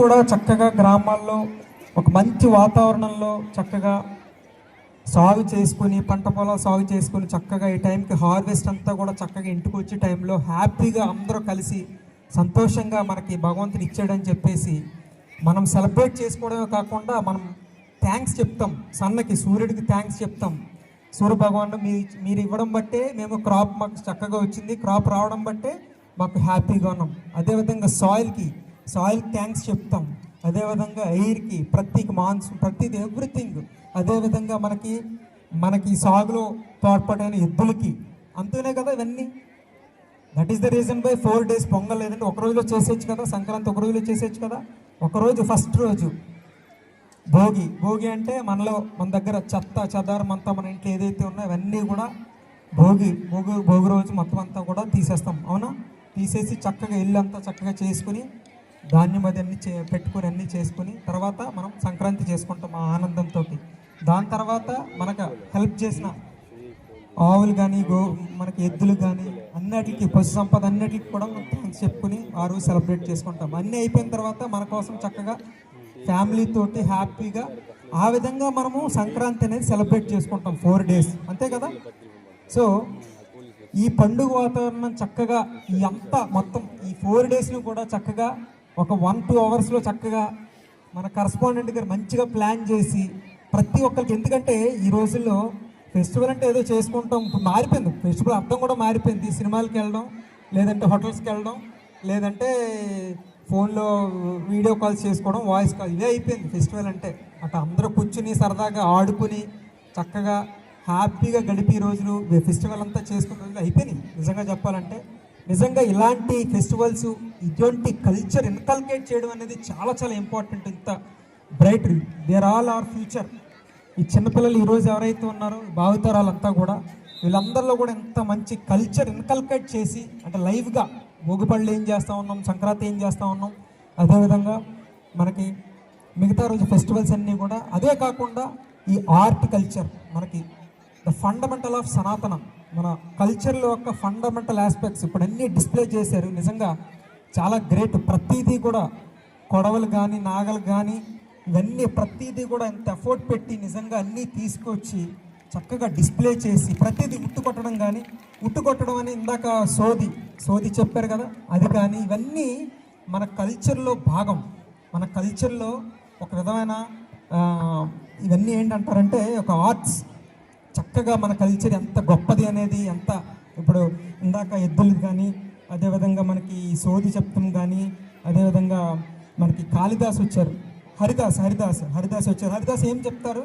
కూడా చక్కగా గ్రామాల్లో ఒక మంచి వాతావరణంలో చక్కగా సాగు చేసుకుని పంట పొలాలు సాగు చేసుకుని చక్కగా ఈ టైంకి హార్వెస్ట్ అంతా కూడా చక్కగా ఇంటికి వచ్చే టైంలో హ్యాపీగా అందరూ కలిసి సంతోషంగా మనకి భగవంతుని ఇచ్చాడని చెప్పేసి మనం సెలబ్రేట్ చేసుకోవడమే కాకుండా మనం థ్యాంక్స్ చెప్తాం. సన్నకి సూర్యుడికి థ్యాంక్స్ చెప్తాం. సూర్య భగవాన్ మీరు మీరు ఇవ్వడం బట్టే మేము క్రాప్ మాకు చక్కగా వచ్చింది. క్రాప్ రావడం బట్టే మాకు హ్యాపీగా ఉన్నాం. అదేవిధంగా సాయిల్కి సాయిల్ థ్యాంక్స్ చెప్తాం. అదేవిధంగా ఎయిర్కి ప్రతి మాన్సూన్ ప్రతిది ఎవ్రీథింగ్. అదేవిధంగా మనకి మనకి సాగులో తోడ్పడైన ఎద్దులకి అంతేనే కదా ఇవన్నీ? That is the reason by four days Pongal లేదంటే ఒక రోజులో చేసేయచ్చు కదా సంక్రాంతి ఒక రోజులో చేసేయచ్చు కదా? ఒక రోజు ఫస్ట్ రోజు. భోగి భోగి అంటే మనలో మన దగ్గర చెత్త చెదారం అంతా మన ఇంట్లో ఏదైతే ఉన్నాయో అవన్నీ కూడా భోగి భోగి భోగి రోజు మొత్తం అంతా కూడా తీసేస్తాం. అవునా? తీసేసి చక్కగా ఇల్లు అంతా చక్కగా చేసుకుని ధాన్యం అది అన్ని చే పెట్టుకుని అన్నీ చేసుకుని తర్వాత మనం సంక్రాంతి చేసుకుంటాం ఆ ఆనందంతో దాని తర్వాత మనకు హెల్ప్ చేసిన ఆవులు కానీ గో మనకి ఎద్దులు కానీ అన్నిటికి పశు సంపద అన్నిటికి కూడా మనం థ్యాంక్స్ చెప్పుకుని ఆ రోజు సెలబ్రేట్ చేసుకుంటాం. అన్నీ అయిపోయిన తర్వాత మన కోసం చక్కగా ఫ్యామిలీతోటి హ్యాపీగా ఆ విధంగా మనము సంక్రాంతి అనేది సెలబ్రేట్ చేసుకుంటాం ఫోర్ డేస్ అంతే కదా? సో ఈ పండుగ వాతావరణం చక్కగా ఈ అంతా మొత్తం ఈ ఫోర్ డేస్ను కూడా చక్కగా ఒక వన్ టూ అవర్స్లో చక్కగా మన కరస్పాండెంట్ గారు మంచిగా ప్లాన్ చేసి ప్రతి ఒక్కరికి ఎందుకంటే ఈ రోజుల్లో ఫెస్టివల్ అంటే ఏదో చేసుకుంటాం. ఇప్పుడు మారిపోయింది. ఫెస్టివల్ అర్థం కూడా మారిపోయింది. సినిమాలకి వెళ్ళడం లేదంటే హోటల్స్కి వెళ్ళడం లేదంటే ఫోన్లో వీడియో కాల్స్ చేసుకోవడం వాయిస్ కాల్ ఇదే అయిపోయింది. ఫెస్టివల్ అంటే అట్లా అందరూ కూర్చుని సరదాగా ఆడుకుని చక్కగా హ్యాపీగా గడిపి ఈ రోజులు ఫెస్టివల్ అంతా చేసుకున్న రోజులు అయిపోయినాయి. నిజంగా చెప్పాలంటే నిజంగా ఇలాంటి ఫెస్టివల్స్ ఇటువంటి కల్చర్ ఇన్కల్కేట్ చేయడం అనేది చాలా చాలా ఇంపార్టెంట్ ఇంత bright there all are future ఈ చిన్నపిల్లలు ఈరోజు ఎవరైతే ఉన్నారో భావితరాలంతా కూడా వీళ్ళందరిలో కూడా ఎంత మంచి కల్చర్ ఇన్కల్కేట్ చేసి అంటే లైవ్గా భోగిపళ్ళు ఏం చేస్తూ ఉన్నాం సంక్రాంతి ఏం చేస్తూ ఉన్నాం అదేవిధంగా మనకి మిగతా రోజు ఫెస్టివల్స్ అన్నీ కూడా అదే కాకుండా ఈ ఆర్ట్ కల్చర్ మనకి ద ఫండమెంటల్ ఆఫ్ సనాతన. మన కల్చర్లో యొక్క ఫండమెంటల్ ఆస్పెక్ట్స్ ఇప్పుడు అన్నీ డిస్ప్లే చేశారు. నిజంగా చాలా గ్రేట్. ప్రతిదీ కూడా కొడవలు కానీ నాగలు కానీ ఇవన్నీ ప్రతిదీ కూడా ఎంత ఎఫోర్ట్ పెట్టి నిజంగా అన్నీ తీసుకొచ్చి చక్కగా డిస్ప్లే చేసి ప్రతిదీ ఉట్టు కొట్టడం కానీ ఉట్టు కొట్టడం అని ఇందాక సోది సోది చెప్పారు కదా అది కానీ ఇవన్నీ మన కల్చర్లో భాగం. మన కల్చర్లో ఒక విధమైన ఇవన్నీ ఏంటంటారంటే ఒక ఆర్ట్స్. చక్కగా మన కల్చర్ ఎంత గొప్పది అనేది ఎంత ఇప్పుడు ఇందాక ఎద్దులు కానీ అదేవిధంగా మనకి సోది చెప్తాం కానీ అదేవిధంగా మనకి కాళిదాస్ వచ్చారు. హరిదాస్ హరిదాస్ హరిదాస్ వచ్చారు. హరిదాస్ ఏం చెప్తారు?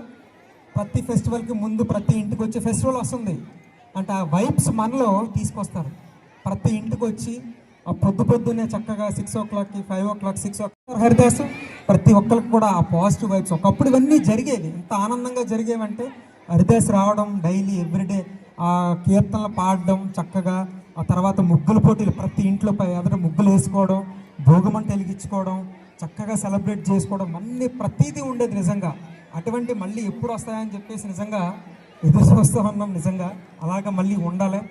ప్రతి ఫెస్టివల్కి ముందు ప్రతి ఇంటికి వచ్చే ఫెస్టివల్ వస్తుంది. అంటే ఆ వైబ్స్ మనలో తీసుకొస్తారు. ప్రతి ఇంటికి వచ్చి ఆ పొద్దు పొద్దున్నే చక్కగా సిక్స్ ఓ క్లాక్కి five o'clock six o'clock Haridas. ప్రతి ఒక్కరికి కూడా ఆ పాజిటివ్ వైబ్స్ ఒకప్పుడు ఇవన్నీ జరిగేవి. ఎంత ఆనందంగా జరిగేవంటే హరిదాస్ రావడం డైలీ ఎవ్రీడే ఆ కీర్తనలు పాడడం చక్కగా ఆ తర్వాత ముగ్గుల పోటీలు ప్రతి ఇంట్లో ఎదుట ముగ్గులు వేసుకోవడం భోగమంట వెలిగించుకోవడం చక్కగా సెలబ్రేట్ చేసుకోవడం అన్ని ప్రతిదీ ఉండేది నిజంగా. అటువంటి మళ్ళీ ఎప్పుడు వస్తాయని చెప్పేసి నిజంగా ఎదురు చూస్తూ ఉన్నాం నిజంగా. అలాగా మళ్ళీ ఉండాలి.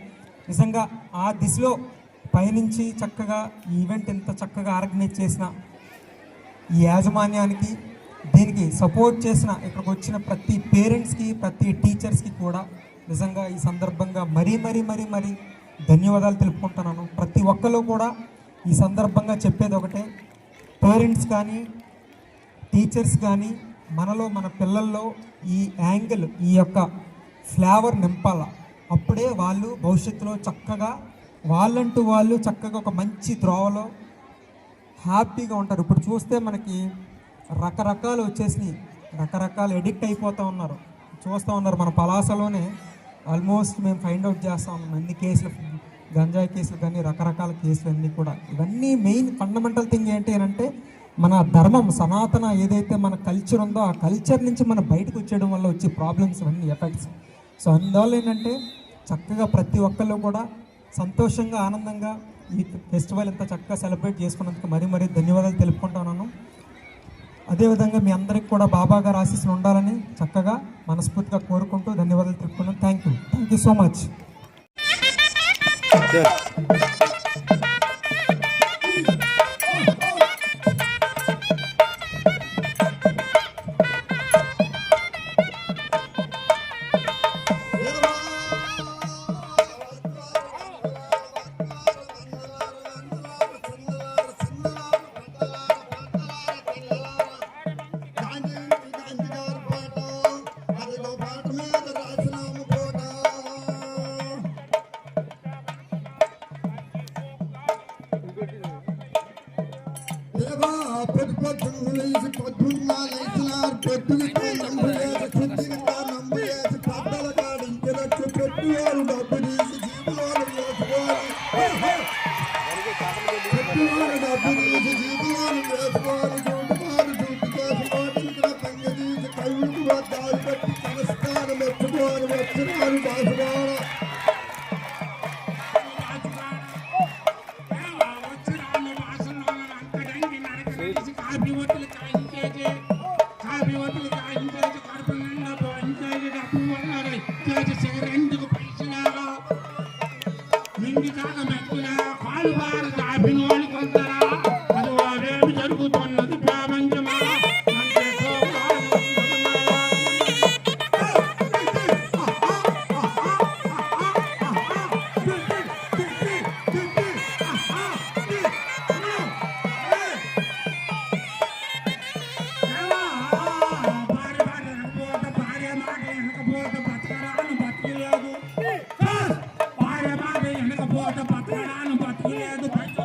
నిజంగా ఆ దిశలో పయనించి చక్కగా ఈ ఈవెంట్ ఎంత చక్కగా ఆర్గనైజ్ చేసిన ఈ యాజమాన్యానికి దీనికి సపోర్ట్ చేసిన ఇక్కడికి వచ్చిన ప్రతి పేరెంట్స్కి ప్రతి టీచర్స్కి కూడా నిజంగా ఈ సందర్భంగా మరీ మరీ మరీ మరీ ధన్యవాదాలు తెలుపుకుంటున్నాను. ప్రతి ఒక్కరు కూడా ఈ సందర్భంగా చెప్పేది ఒకటే. పేరెంట్స్ కానీ టీచర్స్ కానీ మనలో మన పిల్లల్లో ఈ యాంగిల్ ఈ యొక్క ఫ్లేవర్ నింపాల. అప్పుడే వాళ్ళు భవిష్యత్తులో చక్కగా వాళ్ళంటూ వాళ్ళు చక్కగా ఒక మంచి త్రోవలో హ్యాపీగా ఉంటారు. ఇప్పుడు చూస్తే మనకి రకరకాలు వచ్చేసినాయి. రకరకాలు ఎడిక్ట్ అయిపోతూ ఉన్నారు. చూస్తూ ఉన్నారు మన పలాసలోనే. ఆల్మోస్ట్ మేము ఫైండ్ అవుట్ చేస్తాం అన్ని కేసులు గంజాయి కేసులు కానీ రకరకాల కేసులు అన్నీ కూడా. ఇవన్నీ మెయిన్ ఫండమెంటల్ థింగ్ ఏంటి అంటే మన ధర్మం సనాతన ఏదైతే మన కల్చర్ ఉందో ఆ కల్చర్ నుంచి మనం బయటకు వచ్చేయడం వల్ల వచ్చే ప్రాబ్లమ్స్ అన్నీ ఎఫెక్ట్స్ సో అందువల్ల ఏంటంటే చక్కగా ప్రతి ఒక్కళ్ళు కూడా సంతోషంగా ఆనందంగా ఈ ఫెస్టివల్ ఇంత చక్కగా సెలబ్రేట్ చేసుకున్నందుకు మరీ మరీ ధన్యవాదాలు తెలుపుకుంటున్నాను అదేవిధంగా మీ అందరికి కూడా బాబా గారు ఆశీస్సులు ఉండాలని చక్కగా మనస్ఫూర్తిగా కోరుకుంటూ ధన్యవాదాలు తెలుపుకున్నాను thank you thank you so much आज काय भिवतील लगाएँगे जे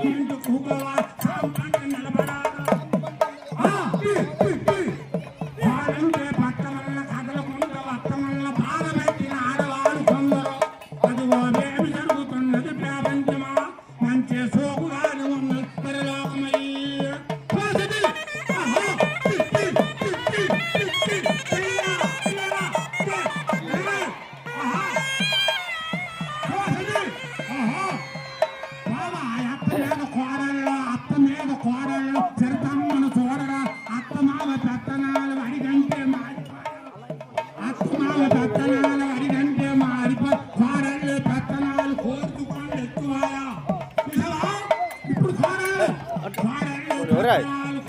புகழா रहा है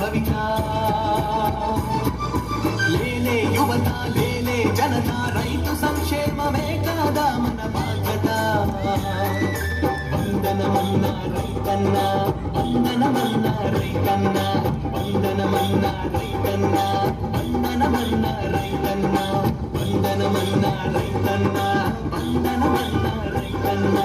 భవిత. లేలే యువత లేలే జనత రైతు సంక్షేమమే కాదా మన బాధ్యత. వందనమన్నా రైతన్నా వందనమన్నా రైతన్నా వందనమన్నా రైతన్నా వందనమన్నా రైతన్నా వందనమన్నా రైతన్నా వందనమన్నా రైతన్నా.